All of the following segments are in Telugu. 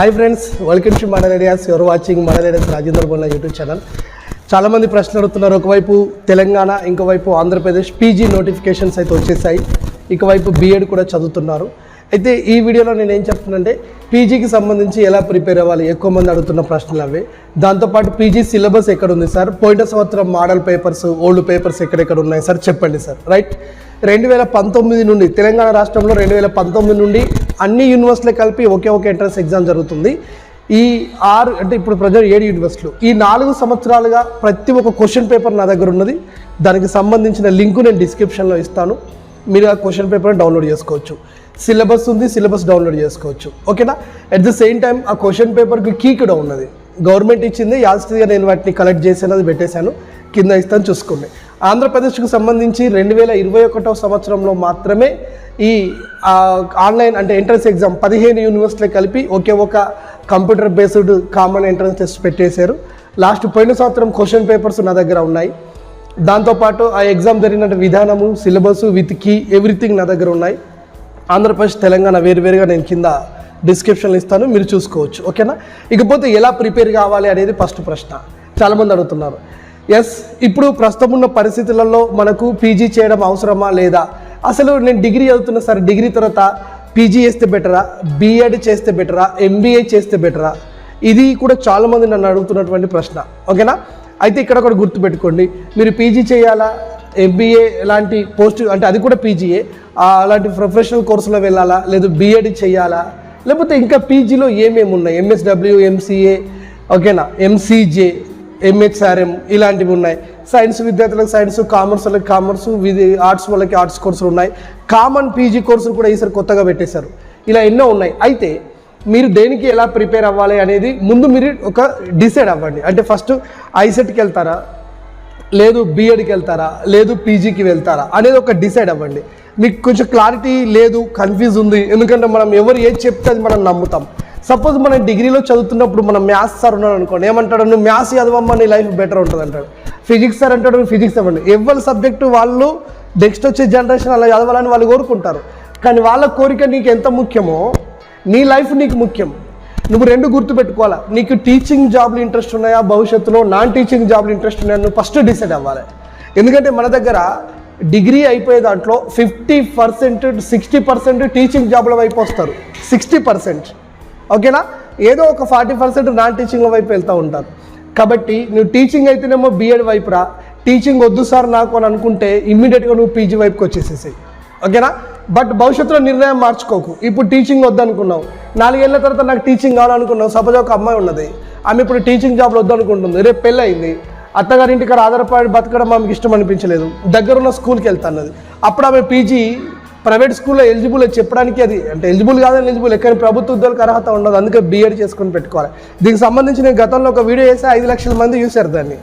హాయ్ ఫ్రెండ్స్ వెల్కమ్ టు మన ఐడియాస్ యువర్ వాచింగ్ మన ideas Rajendra Bolla YouTube channel చాలామంది ప్రశ్నలు అడుగుతున్నారు. ఒకవైపు తెలంగాణ ఇంకోవైపు ఆంధ్రప్రదేశ్ పీజీ నోటిఫికేషన్స్ అయితే వచ్చేసాయి. ఇంకోవైపు బీఎడ్ కూడా చదువుతున్నారు. అయితే ఈ వీడియోలో నేను ఏం చెప్తున్నానంటే పీజీకి సంబంధించి ఎలా ప్రిపేర్ అవ్వాలి? ఎక్కువ మంది అడుగుతున్న ప్రశ్నలు అవి. దాంతోపాటు పీజీ సిలబస్ ఎక్కడ ఉంది సార్ పోయిన సంవత్సరం మోడల్ పేపర్స్ ఓల్డ్ పేపర్స్ ఎక్కడెక్కడ ఉన్నాయి సార్ చెప్పండి సార్ రైట్ రెండు వేల పంతొమ్మిది నుండి తెలంగాణ రాష్ట్రంలో రెండు వేల పంతొమ్మిది నుండి అన్ని యూనివర్సిటీలు కలిపి ఒకే ఒక ఎంట్రన్స్ ఎగ్జామ్ జరుగుతుంది. ఈ ఆరు అంటే ఇప్పుడు ప్రజలు ఏడు యూనివర్సిటీలు ఈ నాలుగు సంవత్సరాలుగా ప్రతి ఒక్క క్వశ్చన్ పేపర్ నా దగ్గర ఉన్నది. దానికి సంబంధించిన లింకు నేను డిస్క్రిప్షన్లో ఇస్తాను. మీరు ఆ క్వశ్చన్ పేపర్ని డౌన్లోడ్ చేసుకోవచ్చు. సిలబస్ ఉంది సిలబస్ డౌన్లోడ్ చేసుకోవచ్చు. ఓకేనా? అట్ ద సేమ్ టైం ఆ క్వశ్చన్ పేపర్కి కీ కూడా ఉన్నది. గవర్నమెంట్ ఇచ్చింది యాస్ట్గా నేను వాటిని కలెక్ట్ చేసి అది పెట్టేశాను. కింద ఇస్తాను చూసుకోండి. ఆంధ్రప్రదేశ్కు సంబంధించి రెండు వేల ఇరవై ఒకటో సంవత్సరంలో మాత్రమే ఈ ఆన్లైన్ అంటే ఎంట్రన్స్ ఎగ్జామ్ పదిహేను యూనివర్సిటీలు కలిపి ఒకే ఒక computer based common entrance test పెట్టేశారు. లాస్ట్ పోయిన సంవత్సరం క్వశ్చన్ పేపర్స్ నా దగ్గర ఉన్నాయి. దాంతోపాటు ఆ ఎగ్జామ్ జరిగిన విధానము సిలబస్ విత్ కీ ఎవ్రీథింగ్ నా దగ్గర ఉన్నాయి. ఆంధ్రప్రదేశ్ తెలంగాణ వేరువేరుగా నేను కింద డిస్క్రిప్షన్లు ఇస్తాను మీరు చూసుకోవచ్చు. ఓకేనా? ఇకపోతే ఎలా ప్రిపేర్ కావాలి అనేది ఫస్ట్ ప్రశ్న. చాలామంది అడుగుతున్నారు. ఎస్ ఇప్పుడు ప్రస్తుతం ఉన్న పరిస్థితులలో మనకు పీజీ చేయడం అవసరమా లేదా? అసలు నేను డిగ్రీ చదువుతున్నా సార్ డిగ్రీ తర్వాత పీజీ చేస్తే బెటరా బీఎడ్ చేస్తే బెటరా ఎంబీఏ చేస్తే బెటరా ఇది కూడా చాలామంది నన్ను అడుగుతున్నటువంటి ప్రశ్న. ఓకేనా? అయితే ఇక్కడ ఒకటి గుర్తుపెట్టుకోండి. మీరు పీజీ చేయాలా? ఎంబీఏ లాంటి పోస్ట్ అంటే అది కూడా పీజీఏ అలాంటి ప్రొఫెషనల్ కోర్సులో వెళ్ళాలా? లేదు బీఎడ్ చేయాలా? లేకపోతే ఇంకా పీజీలో ఏమేమి ఉన్నాయి ఎంఎస్డబ్ల్యూ ఎంసీఏ ఓకేనా? ఎంసీజే ఎంహెచ్ఆర్ఎం ఇలాంటివి ఉన్నాయి. సైన్స్ విద్యార్థులకు సైన్స్ కామర్స్ వాళ్ళకి కామర్స్ విధి ఆర్ట్స్ వాళ్ళకి ఆర్ట్స్ కోర్సులు ఉన్నాయి. కామన్ పీజీ కోర్సులు కూడా ఈసారి కొత్తగా పెట్టేశారు. ఇలా ఎన్నో ఉన్నాయి. అయితే మీరు దేనికి ఎలా ప్రిపేర్ అవ్వాలి అనేది ముందు మీరు ఒక డిసైడ్ అవ్వండి. అంటే ఫస్ట్ ఐసెట్కి వెళ్తారా? లేదు బీఎడ్కి వెళ్తారా? లేదు పీజీకి వెళ్తారా? అనేది ఒక డిసైడ్ అవ్వండి. మీకు కొంచెం క్లారిటీ లేదు కన్ఫ్యూజ్ ఉంది. ఎందుకంటే మనం ఎవరు ఏది చెప్తే అది మనం నమ్ముతాం. సపోజ్ మనం డిగ్రీలో చదువుతున్నప్పుడు మనం మ్యాథ్స్ సార్ ఉన్నాడు అనుకోండి ఏమంటాడు? నువ్వు మ్యాథ్స్ చదవమ్మా నీ లైఫ్ బెటర్ ఉంటుంది అంటాడు. ఫిజిక్స్ సార్ అంటాడు ఫిజిక్స్ చదవండి. ఎవరి సబ్జెక్టు వాళ్ళు నెక్స్ట్ వచ్చే జనరేషన్ అలా చదవాలని వాళ్ళు కోరుకుంటారు. కానీ వాళ్ళ కోరిక నీకు ఎంత ముఖ్యమో నీ లైఫ్ నీకు ముఖ్యం. నువ్వు రెండు గుర్తుపెట్టుకోవాలా నీకు టీచింగ్ జాబ్లు ఇంట్రెస్ట్ ఉన్నాయా? భవిష్యత్తులో నాన్ టీచింగ్ జాబ్లు ఇంట్రెస్ట్ ఉన్నాయా? నువ్వు ఫస్ట్ డిసైడ్ అవ్వాలి. ఎందుకంటే మన దగ్గర డిగ్రీ అయిపోయే దాంట్లో fifty percent sixty percent teaching జాబ్ల వైపు వస్తారు. సిక్స్టీ పర్సెంట్ ఓకేనా? ఏదో ఒక ఫార్టీ పర్సెంట్ నాన్ టీచింగ్ వైపు వెళ్తూ ఉంటారు. కాబట్టి నువ్వు టీచింగ్ అయితేనేమో బీఎడ్ వైపు రా. టీచింగ్ వద్దు సార్ నాకు అని అనుకుంటే ఇమ్మీడియట్గా నువ్వు పీజీ వైపుకి వచ్చేసేసాయి. ఓకేనా? బట్ భవిష్యత్తులో నిర్ణయం మార్చుకోకు. ఇప్పుడు టీచింగ్ వద్దనుకున్నావు. నాలుగేళ్ళ తర్వాత నాకు టీచింగ్ కావాలనుకున్నావు. సపోజ్ ఒక అమ్మాయి ఉన్నది. ఆమె ఇప్పుడు టీచింగ్ జాబ్లో వద్దనుకుంటుంది. రేపు పెళ్ళి అయింది అత్తగారింటికి ఆధారపడి బతకడం ఆమెకి ఇష్టం అనిపించలేదు. దగ్గరున్న స్కూల్కి వెళ్తాన్నది. అప్పుడు ఆమె పీజీ ప్రైవేట్ స్కూల్లో ఎలిజిబుల్ అని చెప్పడానికి అది అంటే ఎలిజిబుల్ కాదని ఎలిజిబుల్ ఎక్కడ ప్రభుత్వ ఉద్యోగులకు అర్హత ఉండదు. అందుకే బీఎడ్ చేసుకొని పెట్టుకోవాలి. దీనికి సంబంధించి నేను గతంలో ఒక వీడియో చేస్తే ఐదు లక్షల మంది చూశారు దాన్ని.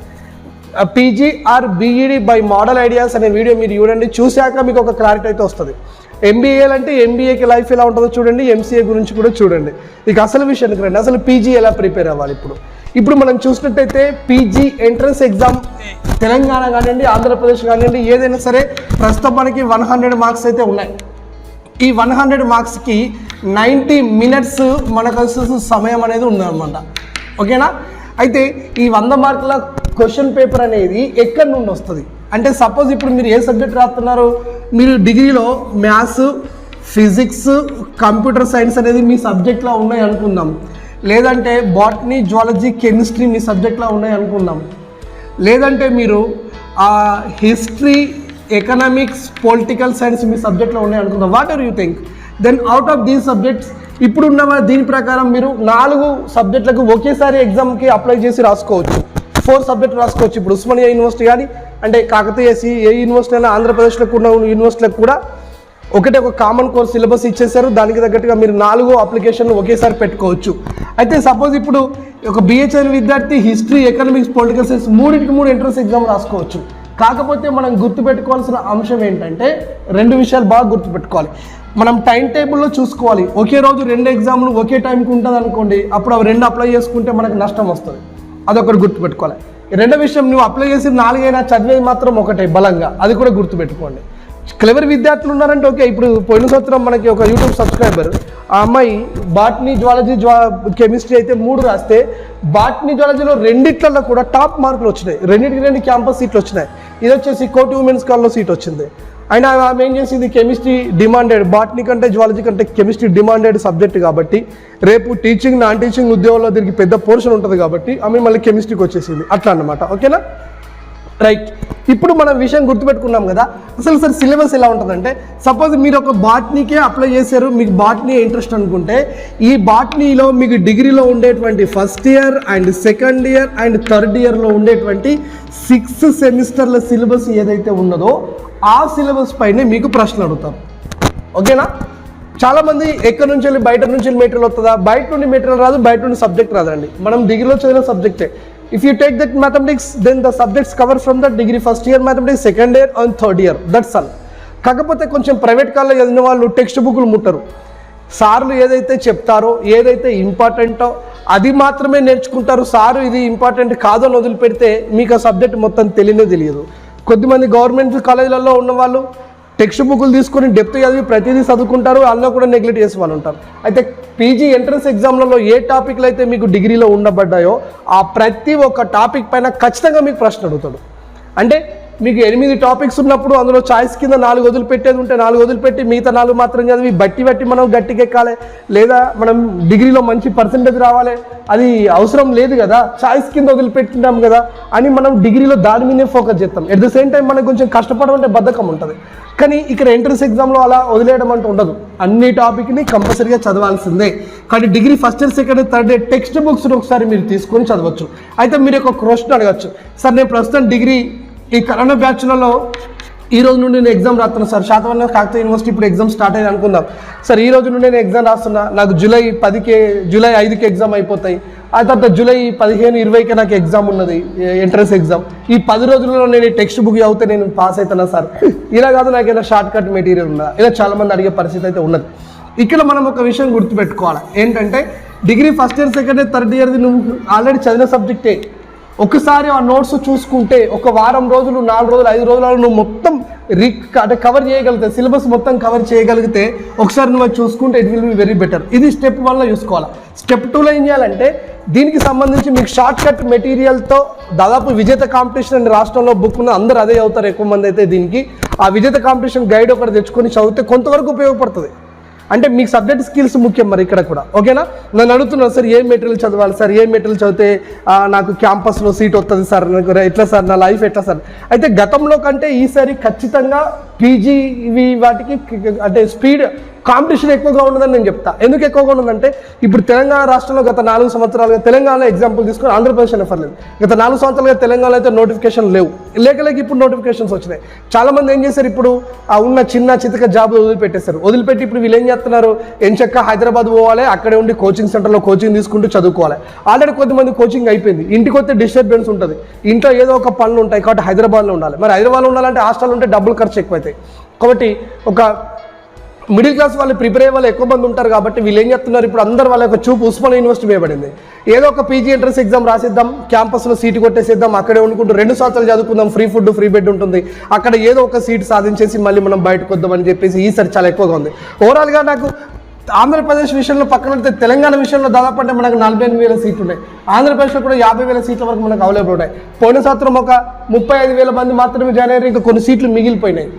PG or B Ed by model ideas అనే వీడియో మీరు చూడండి. చూశాక మీకు ఒక క్లారిటీ అయితే వస్తుంది. ఎంబీఏలు అంటే ఎంబీఏకి లైఫ్ ఎలా ఉంటుందో చూడండి ఎంసీఏ గురించి కూడా చూడండి. ఇక అసలు విషయానికి రండి అసలు పీజీ ఎలా ప్రిపేర్ అవ్వాలి ఇప్పుడు? ఇప్పుడు మనం చూసినట్టయితే పీజీ ఎంట్రన్స్ ఎగ్జామ్ తెలంగాణ కానివ్వండి ఆంధ్రప్రదేశ్ కానివ్వండి ఏదైనా సరే ప్రస్తుతం మనకి వన్ హండ్రెడ్ మార్క్స్ అయితే ఉన్నాయి. ఈ వన్ హండ్రెడ్ మార్క్స్కి నైంటీ మినిట్స్ మనకు సమయం అనేది ఉందన్నమాట. ఓకేనా అయితే ఈ వంద మార్కుల క్వశ్చన్ పేపర్ అనేది ఎక్కడి నుండి వస్తుంది? అంటే సపోజ్ ఇప్పుడు మీరు ఏ సబ్జెక్ట్ రాస్తున్నారు? మీరు డిగ్రీలో మ్యాథ్స్ ఫిజిక్స్ కంప్యూటర్ సైన్స్ అనేది మీ సబ్జెక్ట్లో ఉన్నాయి అనుకుందాం. లేదంటే బాటనీ జువాలజీ కెమిస్ట్రీ మీ సబ్జెక్ట్లో ఉన్నాయి అనుకుందాం. లేదంటే మీరు ఆ హిస్టరీ ఎకనామిక్స్ పొలిటికల్ సైన్స్ మీ సబ్జెక్ట్లో ఉన్నాయి అనుకుందాం. What are you think then out of these subjects ఇప్పుడున్న దీని ప్రకారం మీరు నాలుగు సబ్జెక్టులకు ఒకేసారి ఎగ్జామ్కి అప్లై చేసి రాసుకోవచ్చు. ఫోర్ సబ్జెక్ట్ రాసుకోవచ్చు. ఇప్పుడు ఉస్మానియా యూనివర్సిటీ కానీ అంటే కాకతీయ సి ఏ యూనివర్సిటీ అయినా ఆంధ్రప్రదేశ్లో ఉన్న యూనివర్సిటీలకు కూడా ఒకటే ఒక కామన్ కోర్స్ సిలబస్ ఇచ్చేసారు దానికి తగ్గట్టుగా మీరు నాలుగు అప్లికేషన్లు ఒకేసారి పెట్టుకోవచ్చు. అయితే సపోజ్ ఇప్పుడు ఒక బిహెచ్ఎల్ విద్యార్థి హిస్టరీ ఎకనామిక్స్ పొలిటికల్ సైన్స్ మూడింటికి మూడు ఎంట్రన్స్ ఎగ్జామ్ రాసుకోవచ్చు. కాకపోతే మనం గుర్తుపెట్టుకోవాల్సిన అంశం ఏంటంటే రెండు విషయాలు బాగా గుర్తుపెట్టుకోవాలి. మనం టైం టేబుల్లో చూసుకోవాలి. ఒకే రోజు రెండు ఎగ్జామ్లు ఒకే టైంకి ఉంటుంది అనుకోండి అప్పుడు అవి రెండు అప్లై చేసుకుంటే మనకు నష్టం వస్తుంది. అదొకటి గుర్తుపెట్టుకోవాలి. రెండో విషయం నువ్వు అప్లై చేసి నాలుగైనా చదివేది మాత్రం ఒకటే బలంగా. అది కూడా గుర్తుపెట్టుకోండి. క్లెవర్ విద్యార్థులు ఉన్నారంటే ఓకే ఇప్పుడు పోయిన సంవత్సరం మనకి ఒక యూట్యూబ్ సబ్స్క్రైబర్ ఆ అమ్మాయి బాట్నీ జువాలజీ జ్వా కెమిస్ట్రీ అయితే మూడు రాస్తే బాట్నీ జువాలజీలో రెండిట్లలో కూడా టాప్ మార్కులు వచ్చినాయి. రెండింటికి రెండు క్యాంపస్ సీట్లు వచ్చినాయి. ఇది వచ్చేసి కోటి ఉమెన్స్ కాల్లో సీట్ వచ్చింది. అండ్ ఆమె ఏం చేసింది కెమిస్ట్రీ డిమాండెడ్ బాటనీ కంటే జువాలజీ కంటే కెమిస్ట్రీ డిమాండెడ్ సబ్జెక్ట్ కాబట్టి రేపు టీచింగ్ నాన్ టీచింగ్ ఉద్యోగంలో దీనికి పెద్ద పోర్షన్ ఉంటుంది కాబట్టి ఆమె మళ్ళీ కెమిస్ట్రీకి వచ్చేసింది. అట్లా అనమాట ఓకేనా? రైట్ ఇప్పుడు మనం విషయం గుర్తుపెట్టుకున్నాం కదా. అసలు సార్ సిలబస్ ఎలా ఉంటుందంటే సపోజ్ మీరు ఒక బాట్నీకే అప్లై చేశారు మీకు బాట్నీ ఇంట్రెస్ట్ అనుకుంటే ఈ బాట్నీలో మీకు డిగ్రీలో ఉండేటువంటి first year and second year and third ఇయర్లో ఉండేటువంటి సిక్స్ సెమిస్టర్ల సిలబస్ ఏదైతే ఉన్నదో ఆ సిలబస్ పైనే మీకు ప్రశ్నలు అడుగుతారు ఓకేనా? చాలామంది ఎక్కడి నుంచి వెళ్ళి బయట నుంచి వెళ్ళి మెటీరియల్ వస్తుందా బయట నుండి మెటీరియల్ రాదు బయట నుండి సబ్జెక్ట్ రాదండి. మనం డిగ్రీలో చదివిన సబ్జెక్టే if you take that mathematics then the subjects cover from the degree first year mathematics second year and third year that's all కాకపోతే కొంచెం ప్రైవేట్ కాల్లో చదివిన వాళ్ళు టెక్స్ట్ బుక్లు ముట్టరు. సార్లు ఏదైతే చెప్తారో ఏదైతే ఇంపార్టెంటో అది మాత్రమే నేర్చుకుంటారు. సారు ఇది ఇంపార్టెంట్ కాదని వదిలిపెడితే మీకు ఆ సబ్జెక్ట్ మొత్తం తెలియనే తెలియదు. కొద్దిమంది గవర్నమెంట్ కాలేజీలలో ఉన్న వాళ్ళు టెక్స్ట్ బుక్లు తీసుకొని డెప్త్ చదివి ప్రతిదీ చదువుకుంటారు అందులో కూడా నెగ్లెక్ట్ చేసే వాళ్ళు ఉంటారు. అయితే పీజీ ఎంట్రన్స్ ఎగ్జామ్లలో ఏ టాపిక్లు అయితే మీకు డిగ్రీలో ఉండబడ్డాయో ఆ ప్రతి ఒక్క టాపిక్ పైన ఖచ్చితంగా మీకు ప్రశ్న అడుగుతాడు. అంటే మీకు ఎనిమిది టాపిక్స్ ఉన్నప్పుడు అందులో చాయిస్ కింద నాలుగు వదిలిపెట్టేది ఉంటే నాలుగు వదిలిపెట్టి మిగతా నాలుగు మాత్రం చదివి బట్టి బట్టి మనం గట్టికెక్కాలి. లేదా మనం డిగ్రీలో మంచి పర్సంటేజ్ రావాలి. అది అవసరం లేదు కదా. చాయిస్ కింద వదిలిపెట్టినాం కదా అని మనం డిగ్రీలో దాని మీదే ఫోకస్ చేస్తాం. ఎట్ ద సేమ్ టైం మనకు కొంచెం కష్టపడడం అంటే బద్ధకం ఉంటుంది. కానీ ఇక్కడ ఎంట్రన్స్ ఎగ్జామ్లో అలా వదిలేయడం అంటూ ఉండదు. అన్ని టాపిక్ని కంపల్సరీగా చదవాల్సిందే. కానీ degree first year second third year text బుక్స్ని ఒకసారి మీరు తీసుకొని చదవచ్చు. అయితే మీరు ఒక క్వశ్చన్ అడగచ్చు. సార్ నేను ప్రస్తుతం డిగ్రీ ఈ కరోనా బ్యాచ్లలో ఈ రోజు నుండి నేను ఎగ్జామ్ రాస్తున్నాను సార్ శాతవరణ కాకతీయ యూనివర్సిటీ ఇప్పుడు ఎగ్జామ్ స్టార్ట్ అయ్యింది అనుకుందాం. సార్ ఈ రోజు నుండి నేను ఎగ్జామ్ రాస్తున్నా. నాకు జూలై పదికి జూలై ఐదుకి ఎగ్జామ్ అయిపోతాయి. ఆ తర్వాత జూలై పదిహేను ఇరవైకి నాకు ఎగ్జామ్ ఉన్నది ఎంట్రన్స్ ఎగ్జామ్. ఈ పది రోజుల్లో నేను టెక్స్ట్ బుక్ అవుతే నేను పాస్ అవుతున్నా సార్? ఇలా కాదు నాకు ఏదైనా షార్ట్ కట్ మెటీరియల్ ఉందా? ఇలా చాలామంది అడిగే పరిస్థితి అయితే ఉన్నది. ఇక్కడ మనం ఒక విషయం గుర్తుపెట్టుకోవాలి. ఏంటంటే degree first year second year third ఇయర్ది నువ్వు ఆల్రెడీ చదివిన సబ్జెక్టే. ఒకసారి ఆ నోట్స్ చూసుకుంటే ఒక వారం రోజులు నాలుగు రోజులు ఐదు రోజులు నువ్వు మొత్తం రీ అంటే కవర్ చేయగలిగితే సిలబస్ మొత్తం కవర్ చేయగలిగితే ఒకసారి నువ్వు చూసుకుంటే it will be very better ఇది స్టెప్ వన్లో చూసుకోవాలి స్టెప్ టూలో ఏం చేయాలంటే దీనికి సంబంధించి మీకు షార్ట్ కట్ మెటీరియల్తో దాదాపు విజేత కాంపిటీషన్ అనే రాష్ట్రంలో బుక్ ఉన్న అందరూ అదే అవుతారు ఎక్కువ మంది అయితే దీనికి. ఆ విజేత కాంపిటీషన్ గైడ్ ఒకటి తెచ్చుకొని చదివితే కొంతవరకు ఉపయోగపడుతుంది. అంటే మీకు సబ్జెక్ట్ స్కిల్స్ ముఖ్యం మరి ఇక్కడ కూడా. ఓకేనా? నన్ను అడుగుతున్నాను సార్ ఏ మెటీరియల్ చదవాలి? సార్ ఏ మెటీరియల్ చదివితే నాకు క్యాంపస్లో సీట్ వస్తుంది సార్? నాకు ఎట్లా సార్? నా లైఫ్ ఎట్లా సార్? అయితే గతంలో కంటే ఈసారి ఖచ్చితంగా పీజీ ఇవి వాటికి అంటే స్పీడ్ కాంపిటీషన్ ఎక్కువగా ఉన్నదని నేను చెప్తా. ఎందుకు ఎక్కువగా ఉన్నదంటే ఇప్పుడు తెలంగాణ రాష్ట్రంలో గత నాలుగు సంవత్సరాలుగా తెలంగాణలో ఎగ్జాంపుల్ తీసుకొని ఆంధ్రప్రదేశ్ ఎఫర్లేదు గత నాలుగు సంవత్సరాలుగా తెలంగాణలో అయితే నోటిఫికేషన్ లేవు. లేక లేక ఇప్పుడు నోటిఫికేషన్స్ వచ్చినాయి. చాలా మంది ఏం చేశారు ఇప్పుడు? ఆ ఉన్న చిన్న చితక జాబ్ వదిలిపెట్టేశారు. వదిలిపెట్టి ఇప్పుడు వీళ్ళు ఏం చేస్తున్నారు? ఎంచక్క హైదరాబాద్ పోవాలి అక్కడే ఉండి కోచింగ్ సెంటర్లో కోచింగ్ తీసుకుంటూ చదువుకోవాలి. ఆల్రెడీ కొద్దిమంది కోచింగ్ అయిపోయింది. ఇంటికి వస్తే డిస్టర్బెన్స్ ఉంటుంది. ఇంట్లో ఏదో ఒక పనులు ఉంటాయి కాబట్టి హైదరాబాద్లో ఉండాలి. మరి హైదరాబాద్లో ఉండాలంటే హాస్టల్ ఉంటే డబ్బులు ఖర్చు ఎక్కువ అవుతాయి. కాబట్టి ఒక మిడిల్ క్లాస్ వాళ్ళు ప్రిపేర్ అయ్యే వాళ్ళు ఎక్కువ మంది ఉంటారు కాబట్టి వీళ్ళు ఏం చెప్తున్నారు ఇప్పుడు అందరు వాళ్ళ యొక్క చూపు ఉస్మానియా యూనివర్సిటీ వేయబడింది ఏదో ఒక పీజీ ఎంట్రన్స్ ఎగ్జామ్ రాసిద్దాం క్యాంపస్లో సీటు కొట్టేసేద్దాం అక్కడే వండుకుంటూ రెండు సంవత్సరాలు చదువుకుందాం ఫ్రీ ఫుడ్ ఫ్రీ బెడ్ ఉంటుంది. అక్కడ ఏదో ఒక సీట్ సాధించేసి మళ్ళీ మనం బయటకు వద్దామని చెప్పేసి ఈసారి చాలా ఎక్కువగా ఉంది. ఓవరాల్గా నాకు ఆంధ్రప్రదేశ్ విషయంలో పక్కన పెడితే తెలంగాణ విషయంలో దాదాపు అంటే మనకు నలభై ఎనిమిది వేల సీట్లు ఉన్నాయి. ఆంధ్రప్రదేశ్లో కూడా యాభై వేల సీట్ల వరకు మనకు అవైలబుల్ ఉన్నాయి. పోయిన సంవత్సరం ఒక ముప్పై ఐదు వేల మంది మాత్రమే జాయిన్ అయ్యారు. ఇంకా కొన్ని సీట్లు మిగిలిపోయినాయి.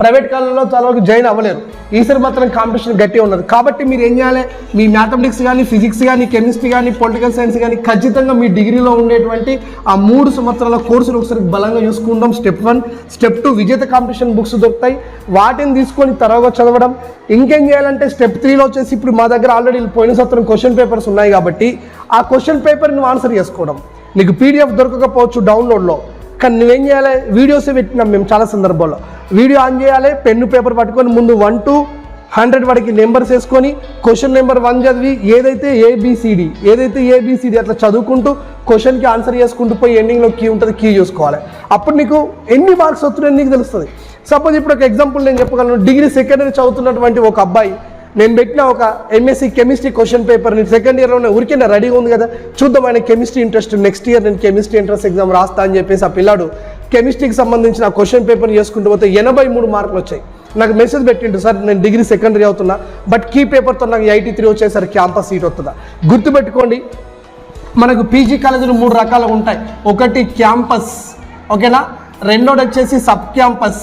ప్రైవేట్ కాలంలో చాలా వరకు జాయిన్ అవ్వలేరు. ఈసారి మాత్రం కాంపిటీషన్ గట్టిగా ఉన్నది. కాబట్టి మీరు ఏం చేయాలి? మీ మ్యాథమెటిక్స్ కానీ ఫిజిక్స్ కానీ కెమిస్ట్రీ కానీ పొలిటికల్ సైన్స్ కానీ ఖచ్చితంగా మీ డిగ్రీలో ఉండేటువంటి ఆ మూడు సంవత్సరాల కోర్సులు ఒకసారి బలంగా చూసుకుంటాం step one. Step two Vijetha competition books దొరుకుతాయి. వాటిని తీసుకొని తర్వాత చదవడం. ఇంకేం చేయాలంటే స్టెప్ త్రీలో వచ్చేసి ఇప్పుడు మా దగ్గర ఆల్రెడీ పోయిన సంవత్సరం క్వశ్చన్ పేపర్స్ ఉన్నాయి కాబట్టి ఆ క్వశ్చన్ పేపర్ నువ్వు ఆన్సర్ చేసుకోవడం. నీకు పీడిఎఫ్ దొరకకపోవచ్చు డౌన్లోడ్లో. కానీ నువ్వేం చేయాలి? వీడియోస్ పెట్టినాం మేము చాలా సందర్భాల్లో. వీడియో ఆన్ చేయాలి పెన్ను పేపర్ పట్టుకొని ముందు వన్ టు హండ్రెడ్ వాడికి నెంబర్స్ వేసుకొని క్వశ్చన్ నెంబర్ వన్ చదివి ఏదైతే ఏబిసిడి ఏదైతే ఏబిసిడి అట్లా చదువుకుంటూ క్వశ్చన్కి ఆన్సర్ చేసుకుంటూ పోయి ఎండింగ్లో కీ ఉంటుంది కీ చూసుకోవాలి. అప్పుడు నీకు ఎన్ని మార్క్స్ వస్తున్నాయో నీకు తెలుస్తుంది. సపోజ్ ఇప్పుడు ఒక ఎగ్జాంపుల్ నేను చెప్పగలను. డిగ్రీ సెకండరీ చదువుతున్నటువంటి ఒక అబ్బాయి నేను పెట్టిన ఒక M Sc chemistry question paper నేను సెకండ్ ఇయర్లోనే ఊరికే నా రెడీగా ఉంది కదా. చూద్దాం ఆయన కెమిస్ట్రీ ఇంట్రెస్ట్ నెక్స్ట్ ఇయర్ నేను కెమిస్ట్రీ ఎంట్రన్స్ ఎగ్జామ్ రాస్తా అని చెప్పేసి ఆ పిల్లాడు కెమిస్ట్రీకి సంబంధించిన క్వశ్చన్ పేపర్ చేసుకుంటూ పోతే ఎనభై మూడు మార్కులు వచ్చాయి. నాకు మెసేజ్ పెట్టిండు సార్ నేను డిగ్రీ సెకండరీ అవుతున్నా బట్ కీ పేపర్తో నాకు ఎయిటీ త్రీ వచ్చేసరి క్యాంపస్ సీట్ వస్తుందా? గుర్తుపెట్టుకోండి మనకు పీజీ కాలేజీలు మూడు రకాలుగా ఉంటాయి. ఒకటి క్యాంపస్ ఓకేనా రెండోది వచ్చేసి సబ్ క్యాంపస్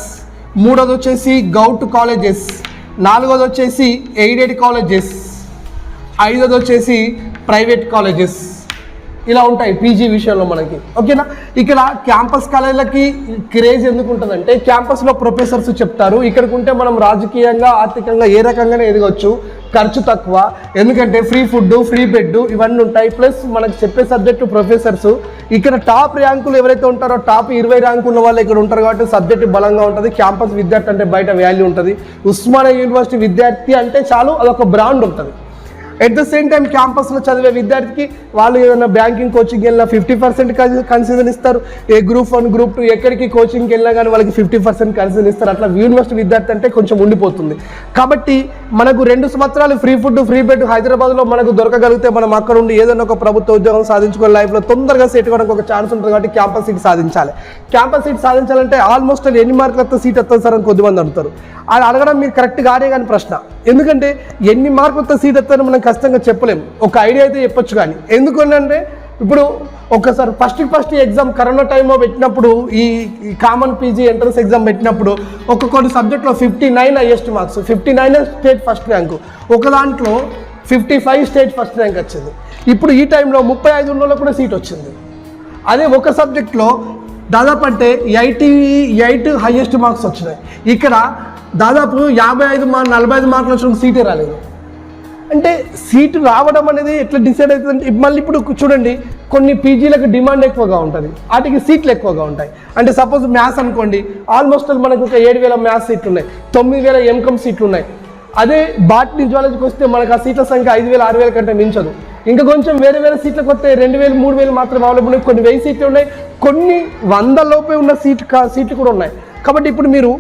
మూడోది వచ్చేసి గౌట్ కాలేజెస్ నాలుగోది వచ్చేసి ఎయిడెడ్ కాలేజెస్. ఐదోది వచ్చేసి ప్రైవేట్ కాలేజెస్. ఇలా ఉంటాయి పీజీ విషయంలో మనకి. ఓకేనా? ఇక్కడ క్యాంపస్ కాలేజీలకి క్రేజ్ ఎందుకు ఉంటుందంటే క్యాంపస్లో ప్రొఫెసర్స్ చెప్తారు ఇక్కడికి ఉంటే మనం రాజకీయంగా ఆర్థికంగా ఏ రకంగానే ఎదగొచ్చు. ఖర్చు తక్కువ ఎందుకంటే ఫ్రీ ఫుడ్ ఫ్రీ బెడ్ ఇవన్నీ ఉంటాయి. ప్లస్ మనకు చెప్పే సబ్జెక్టు ప్రొఫెసర్స్. ఇక్కడ టాప్ ర్యాంకులు ఎవరైతే ఉంటారో టాప్ ఇరవై ర్యాంకు ఉన్న వాళ్ళు ఇక్కడ ఉంటారు కాబట్టి సబ్జెక్ట్ బలంగా ఉంటుంది. క్యాంపస్ విద్యార్థి అంటే బయట వాల్యూ ఉంటుంది. ఉస్మానియా యూనివర్సిటీ విద్యార్థి అంటే చాలు అదొక బ్రాండ్ ఉంటుంది. ఎట్ ద సేమ్ టైం క్యాంపస్లో చదివే విద్యార్థికి వాళ్ళు ఏదైనా బ్యాంకింగ్ కోచింగ్ వెళ్ళినా ఫిఫ్టీ పర్సెంట్ కన్సిజన్ ఇస్తారు. ఏ గ్రూప్ వన్ గ్రూప్ టూ ఎక్కడికి కోచింగ్కి వెళ్ళినా కానీ వాళ్ళకి ఫిఫ్టీ పర్సెంట్ కన్సిజన్ ఇస్తారు. అట్లా యూనివర్సిటీ విద్యార్థి అంటే కొంచెం ఉండిపోతుంది. కాబట్టి మనకు రెండు సంవత్సరాలు ఫ్రీ ఫుడ్ ఫ్రీ బెడ్ హైదరాబాద్లో మనకు దొరకగలిగితే మనం అక్కడ ఉండి ఏదైనా ఒక ప్రభుత్వ ఉద్యోగం సాధించుకునే లైఫ్లో తొందరగా సెట్ అవ్వడానికి ఒక ఛాన్స్ ఉంటుంది కాబట్టి క్యాంపస్ సీట్ సాధించాలి. క్యాంపస్ సీట్ సాధించాలంటే ఆల్మోస్ట్ ఎన్ని మార్కులతో సీట్ వస్తుంది సార్ అని కొద్దిమంది అడుగుతారు. అది అడగడం మీరు కరెక్ట్ కానే కానీ ప్రశ్న. ఎందుకంటే ఎన్ని మార్కులతో సీట్ వస్తారని మనం ఖచ్చితంగా చెప్పలేము ఒక ఐడియా అయితే చెప్పొచ్చు కానీ. ఎందుకంటే ఇప్పుడు ఒకసారి ఫస్ట్ ఫస్ట్ ఎగ్జామ్ కరోనా టైంలో పెట్టినప్పుడు ఈ కామన్ పీజీ ఎంట్రన్స్ ఎగ్జామ్ పెట్టినప్పుడు ఒక కొన్ని సబ్జెక్ట్లో fifty nine highest marks. Fifty nine state first rank. ఒక దాంట్లో fifty five state first rank వచ్చింది. ఇప్పుడు ఈ టైంలో ముప్పై ఐదు ఉన్నలో కూడా సీట్ వచ్చింది. అదే ఒక సబ్జెక్ట్లో దాదాపు అంటే ఎయిటీ ఎయిట్ హైయెస్ట్ మార్క్స్ వచ్చినాయి. ఇక్కడ దాదాపు యాభై ఐదు మార్క్ నలభై ఐదు మార్కులు వచ్చిన సీటే రాలేదు. అంటే సీటు రావడం అనేది ఎట్లా డిసైడ్ అవుతుంది అంటే మళ్ళీ ఇప్పుడు చూడండి కొన్ని పీజీలకు డిమాండ్ ఎక్కువగా ఉంటుంది. వాటికి సీట్లు ఎక్కువగా ఉంటాయి. అంటే సపోజ్ మ్యాథ్స్ అనుకోండి ఆల్మోస్ట్ మనకు ఒక ఏడు వేల మ్యాథ్స్ సీట్లు ఉన్నాయి. తొమ్మిది వేల ఎంకమ్ సీట్లు ఉన్నాయి. అదే బాటనీ జువాలజీకి వస్తే మనకు ఆ సీట్ల సంఖ్య ఐదు వేల ఆరు వేల కంటే మించదు. ఇంకా కొంచెం వేరే వేరే సీట్లకు వస్తే రెండు వేలు మూడు వేలు మాత్రం అవైలబుల్ ఉన్నాయి. కొన్ని వెయ్యి సీట్లు ఉన్నాయి. కొన్ని వంద లోపే ఉన్న సీట్ సీట్లు కూడా ఉన్నాయి. కాబట్టి ఇప్పుడు మీరు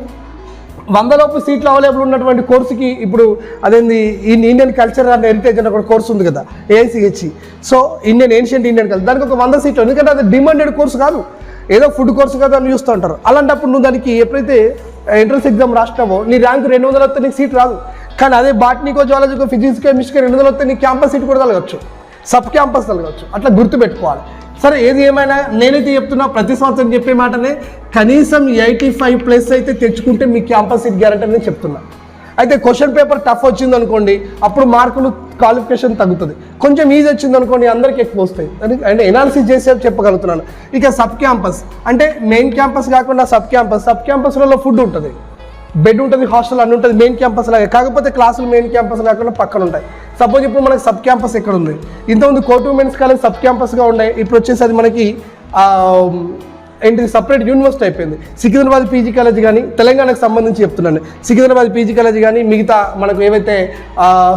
వందలోపు సీట్లు అవైలబుల్ ఉన్నటువంటి కోర్సుకి ఇప్పుడు అదేంది ఇండియన్ కల్చర్ అండ్ హెరిటేజ్ అనే ఒక కోర్సు ఉంది కదా AICHC so Indian ancient Indian culture దానికి ఒక వంద సీట్లు ఎందుకంటే అది డిమాండెడ్ కోర్సు కాదు. ఏదో ఫుడ్ కోర్సు కదా అని చూస్తూ ఉంటారు. అలాంటప్పుడు నువ్వు దానికి ఎప్పుడైతే ఎంట్రన్స్ ఎగ్జామ్ రాసినావో నీ ర్యాంక్ రెండు వందలు వస్తే నీకు సీట్ రాదు. కానీ అదే బాటనీకో జువాలజీకో ఫిజిక్స్ కెమిస్ట్రీ రెండు వందలు వస్తే నీ క్యాంపస్ సీట్ కూడా కలగచ్చు సబ్ క్యాంపస్ కలగచ్చు అట్లా గుర్తుపెట్టుకోవాలి. సరే ఏది ఏమైనా నేనైతే చెప్తున్నా ప్రతి సంవత్సరం చెప్పే మాటనే కనీసం ఎయిటీ ఫైవ్ ప్లస్ అయితే తెచ్చుకుంటే మీ క్యాంపస్ సీట్ గ్యారంటీ అని చెప్తున్నా. అయితే క్వశ్చన్ పేపర్ టఫ్ వచ్చింది అనుకోండి అప్పుడు మార్కులు క్వాలిఫికేషన్ తగ్గుతుంది. కొంచెం ఈజీ వచ్చింది అనుకోండి అందరికీ ఎక్కువ వస్తాయి. అని- అంటే ఎనాలిసిస్ చేసే చెప్పగలుగుతున్నాను. ఇక సబ్ క్యాంపస్ అంటే మెయిన్ క్యాంపస్ కాకుండా సబ్ క్యాంపస్ సబ్ క్యాంపస్లలో ఫుడ్ ఉంటుంది. బెడ్ ఉంటుంది హాస్టల్ అన్నీ ఉంటుంది మెయిన్ క్యాంపస్ లాగా. కాకపోతే క్లాసులు మెయిన్ క్యాంపస్ కాకుండా పక్కన ఉంటాయి. సపోజ్ ఇప్పుడు మనకి సబ్ క్యాంపస్ ఎక్కడ ఉంది ఇంతకుముందు కోటి ఉమెన్స్ కాలేజ్ సబ్ క్యాంపస్గా ఉన్నాయి ఇప్పుడు వచ్చేసి అది మనకి ఏంటిది సపరేట్ యూనివర్సిటీ అయిపోయింది. సికింద్రాబాద్ పీజీ కాలేజ్ కానీ తెలంగాణకు సంబంధించి చెప్తున్నాను. సికింద్రాబాద్ పీజీ కాలేజ్ కానీ మిగతా మనకు ఏవైతే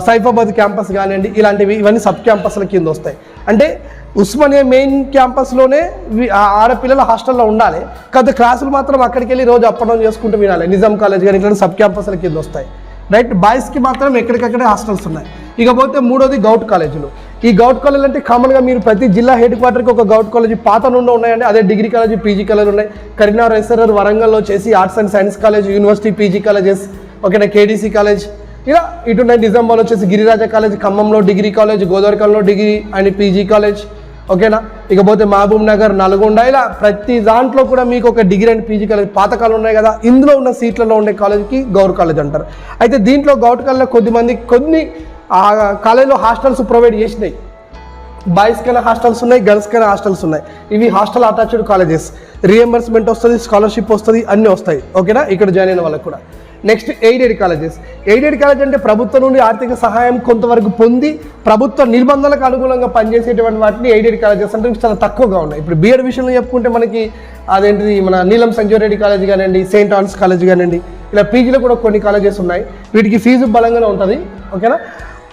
సైఫాబాద్ క్యాంపస్ కానివ్వండి ఇలాంటివి ఇవన్నీ సబ్ క్యాంపస్ల కింద వస్తాయి. అంటే ఉస్మానియా మెయిన్ క్యాంపస్లోనే ఆడపిల్లల ఆడపిల్లలు హాస్టల్లో ఉండాలి. కాకపోతే క్లాసులు మాత్రం అక్కడికి వెళ్ళి రోజు అప్ డౌన్ చేసుకుంటూ వినాలి. నిజాం కాలేజ్ కానీ ఇట్లా సబ్ క్యాంపస్ల కింద వస్తాయి. రైట్? బాయ్స్కి మాత్రం ఎక్కడికక్కడే హాస్టల్స్ ఉన్నాయి. ఇకపోతే మూడోది గౌట్ కాలేజీలు. ఈ గౌట్ కాలేజ్ అంటే కామన్గా మీరు ప్రతి జిల్లా హెడ్ క్వార్టర్కి ఒక గౌట్ కాలేజ్ పాత నుండి ఉన్నాయండి. అదే డిగ్రీ కాలేజ్ పీజీ కాలేజ్ ఉన్నాయి. కరీంనగర్ ఎస్ఆర్ఆర్ వరంగల్లో చేసి arts and science college university PG colleges ఓకేనా కేడీసీ కాలేజ్. ఇలా ఇటు ఉన్నాయి. నిజామాబాద్ వచ్చేసి గిరిరాజ కాలేజ్ ఖమ్మంలో డిగ్రీ కాలేజ్ గోదావరికంలో డిగ్రీ అండ్ పీజీ కాలేజ్. ఓకేనా? ఇకపోతే మహబూబ్ నగర్ నల్గొండ ఇలా ప్రతి దాంట్లో కూడా మీకు ఒక డిగ్రీ అండ్ పీజీ కాలేజ్ పాతకాలం ఉన్నాయి కదా? ఇందులో ఉన్న సీట్లలో ఉండే కాలేజ్కి గౌర్ కాలేజ్ అంటారు. అయితే దీంట్లో గౌట్ కాలేజ్లో కొద్దిమంది కొన్ని ఆ కాలేజ్లో హాస్టల్స్ ప్రొవైడ్ చేసినాయి. బాయ్స్ కైనా హాస్టల్స్ ఉన్నాయి గర్ల్స్ కైనా హాస్టల్స్ ఉన్నాయి. ఇవి హాస్టల్ అటాచ్డ్ కాలేజెస్. రియంబర్స్మెంట్ వస్తుంది స్కాలర్షిప్ వస్తుంది అన్నీ వస్తాయి. ఓకేనా? ఇక్కడ జాయిన్ అయిన వాళ్ళకి కూడా. Next aided colleges aided college అంటే ప్రభుత్వం నుండి ఆర్థిక సహాయం కొంతవరకు పొంది ప్రభుత్వ నిబంధనలకు అనుగుణంగా పనిచేసేటువంటి వాటిని ఎయిడెడ్ కాలేజెస్ అంటే చాలా తక్కువగా ఉన్నాయి. ఇప్పుడు బీఎడ్ విషయంలో చెప్పుకుంటే మనకి అదేంటిది మన నీలం సంజీవరెడ్డి కాలేజ్ కానివ్వండి సెయింట్ ఆన్స్ కాలేజ్ కానివ్వండి ఇలా పీజీలో కూడా కొన్ని కాలేజెస్ ఉన్నాయి. వీటికి ఫీజు బలంగానే ఉంటుంది. ఓకేనా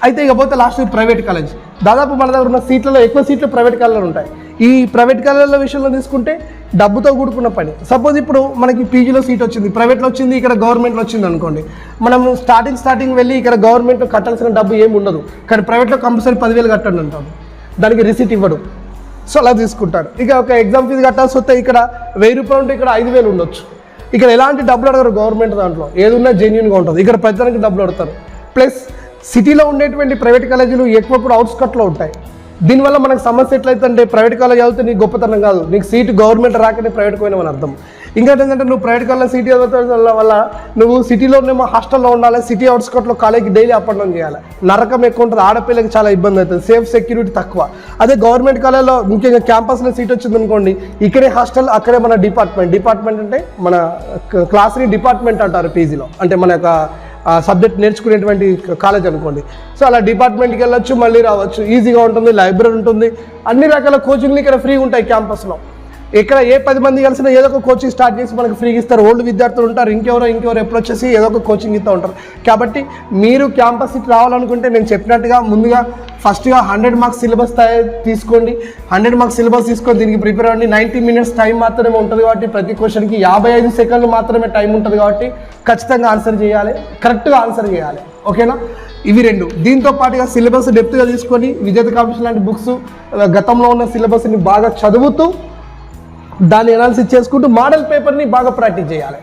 అయితే ఇకపోతే లాస్ట్ ప్రైవేట్ కాలేజ్ దాదాపు మన దగ్గర ఉన్న సీట్లలో ఎక్కువ సీట్లు ప్రైవేట్ కాలేజీలో ఉంటాయి. ఈ ప్రైవేట్ కాలేజీల విషయంలో తీసుకుంటే డబ్బుతో కూడుకున్న పని. సపోజ్ ఇప్పుడు మనకి పీజీలో సీట్ వచ్చింది ప్రైవేట్లో వచ్చింది ఇక్కడ గవర్నమెంట్లో వచ్చింది అనుకోండి. మనం స్టార్టింగ్ స్టార్టింగ్ వెళ్ళి ఇక్కడ గవర్నమెంట్లో కట్టాల్సిన డబ్బు ఏమి ఉండదు. కానీ ప్రైవేట్లో కంపల్సరీ పదివేలు కట్టండి అంటాం. దానికి రిసీట్ ఇవ్వడు. సో అలా తీసుకుంటారు ఇక ఒక ఎగ్జామ్ ఫీజు కట్టాల్సి వస్తే ఇక్కడ వెయ్యి రూపాయలు ఉంటే ఇక్కడ ఐదు వేలు ఉండొచ్చు. ఇక్కడ ఎలాంటి డబ్బులు అడగరు గవర్నమెంట్ దాంట్లో. ఏదున్నా జెన్యున్గా ఉంటుంది. ఇక్కడ ప్రజలకు డబ్బులు అడతారు ప్లస్ సిటీలో ఉండేటువంటి ప్రైవేట్ కాలేజీలు ఎక్కువప్పుడు అవుట్స్కట్లో ఉంటాయి. దీనివల్ల మనకు సమస్య ఎట్లయితే ప్రైవేట్ కాలేజ్ చదివితే నీకు గొప్పతనం కాదు. నీకు సీటు గవర్నమెంట్ రాకనే ప్రైవేట్ పోయినామని అర్థం. ఇంకా ఏంటంటే నువ్వు ప్రైవేట్ కాలేజ్ సిటీ చదువుతున్న వల్ల నువ్వు సిటీలోనేమో హాస్టల్లో ఉండాలి సిటీ అవుట్స్కట్లో కాలేజ్కి డైలీ అప్ డౌన్ చేయాలి. నరకం ఎక్కువ ఉంటుంది ఆడపిల్లకి చాలా ఇబ్బంది అవుతుంది సేఫ్ సెక్యూరిటీ తక్కువ. అదే గవర్నమెంట్ కాలేజ్లో ముఖ్యంగా క్యాంపస్లో సీట్ వచ్చింది అనుకోండి ఇక్కడే హాస్టల్ అక్కడే మన డిపార్ట్మెంట్. డిపార్ట్మెంట్ అంటే మన క్లాస్ని డిపార్ట్మెంట్ అంటారు పీజీలో. అంటే మన యొక్క సబ్జెక్ట్ నేర్చుకునేటువంటి కాలేజ్ అనుకోండి. సో అలా డిపార్ట్మెంట్కి వెళ్ళొచ్చు మళ్ళీ రావచ్చు. ఈజీగా ఉంటుంది లైబ్రరీ ఉంటుంది. అన్ని రకాల కోచింగ్లు ఇక్కడ ఫ్రీ ఉంటాయి క్యాంపస్లో ఇక్కడ ఏ పది మంది కలిసినా ఏదో ఒక కోచింగ్ స్టార్ట్ చేసి మనకు ఫ్రీగా ఇస్తారు. ఓల్డ్ విద్యార్థులు ఉంటారు ఇంకెవరో ఇంకెవరో ఎప్పుడు వచ్చేసి ఏదో ఒక కోచింగ్ ఇస్తూ ఉంటారు. కాబట్టి మీరు క్యాంపస్కి రావాలనుకుంటే నేను చెప్పినట్టుగా ముందుగా ఫస్ట్గా హండ్రెడ్ మార్క్స్ సిలబస్ తీసుకోండి. హండ్రెడ్ మార్క్స్ సిలబస్ తీసుకొని దీనికి ప్రిపేర్ అవ్వండి. నైంటీ మినిట్స్ టైం మాత్రమే ఉంటుంది కాబట్టి ప్రతి క్వశ్చన్కి యాభై ఐదు సెకండ్లు మాత్రమే టైం ఉంటుంది కాబట్టి ఖచ్చితంగా ఆన్సర్ చేయాలి. కరెక్ట్గా ఆన్సర్ చేయాలి. ఓకేనా ఇవి రెండు. దీంతో పాటుగా సిలబస్ డెప్త్గా తీసుకొని విజేత కాంపిటీషన్ లాంటి బుక్స్ గతంలో ఉన్న సిలబస్ని బాగా చదువుతూ దాన్ని ఎనాలిసిస్ చేసుకుంటూ మోడల్ పేపర్ని బాగా ప్రాక్టీస్ చేయాలి.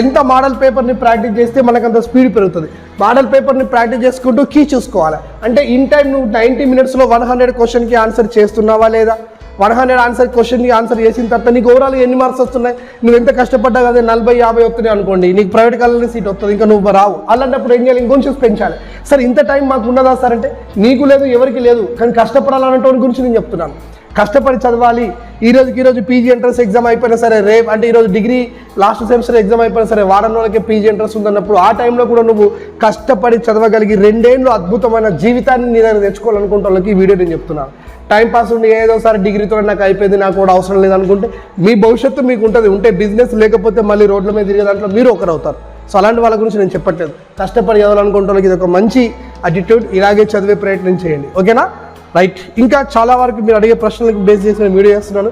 ఎంత మోడల్ పేపర్ని ప్రాక్టీస్ చేస్తే మనకు అంత స్పీడ్ పెరుగుతుంది మోడల్ పేపర్ని ప్రాక్టీస్ చేసుకుంటూ కీ చూసుకోవాలి. అంటే ఇన్ టైం నువ్వు నైంటీ మినిట్స్లో వన్ హండ్రెడ్ క్వశ్చన్కి ఆన్సర్ చేస్తున్నావా లేదా? వన్ హండ్రెడ్ ఆన్సర్ క్వశ్చన్కి ఆన్సర్ చేసిన తర్వాత నీకు ఓవరాల్ ఎన్ని మార్క్స్ వస్తున్నాయి? నువ్వు ఎంత కష్టపడ్డా కదా నలభై యాభై వస్తున్నాయి అనుకోండి. నీకు ప్రైవేట్ కాలేజీ సీట్ వస్తుంది. ఇంకా నువ్వు రావు. అలాంటప్పుడు ఏం చేయాలి? ఇంకొంచెం పెంచాలి సార్ ఇంత టైం మాకు ఉన్నదా సార్ అంటే నీకు లేదు ఎవరికి లేదు. కానీ కష్టపడాలన్నటువంటి గురించి నేను చెప్తున్నాను. కష్టపడి చదవాలి. ఈ రోజుకి ఈరోజు పీజీ ఎంట్రన్స్ ఎగ్జామ్ అయిపోయినా సరే రేపు అంటే ఈరోజు డిగ్రీ లాస్ట్ సెమిస్టర్ ఎగ్జామ్ అయిపోయినా సరే వారం రోజులకే పీజీ ఎంట్రన్స్ ఉందన్నప్పుడు ఆ టైంలో కూడా నువ్వు కష్టపడి చదవగలిగి రెండేళ్ళు అద్భుతమైన జీవితాన్ని నీ దగ్గర తెచ్చుకోవాలనుకుంటే వాళ్ళకి ఈ వీడియో నేను చెప్తున్నాను టైం పాస్ ఉండి ఏదో సారి డిగ్రీతో నాకు అయిపోయింది నాకు కూడా అవసరం లేదనుకుంటే మీ భవిష్యత్తు మీకు ఉంటుంది. ఉంటే బిజినెస్ లేకపోతే మళ్ళీ రోడ్ల మీద తిరిగే దాంట్లో మీరు ఒకరు అవుతారు. సో అలాంటి వాళ్ళ గురించి నేను చెప్పట్లేదు. కష్టపడి చదవాలనుకుంటే వాళ్ళకి ఇది ఒక మంచి అటిట్యూడ్ ఇలాగే చదివే ప్రయత్నం చేయండి. ఓకేనా? రైట్ ఇంకా చాలా వరకు మీరు అడిగే ప్రశ్నలకు బేస్ చేసి నేను వీడియో చేస్తున్నాను.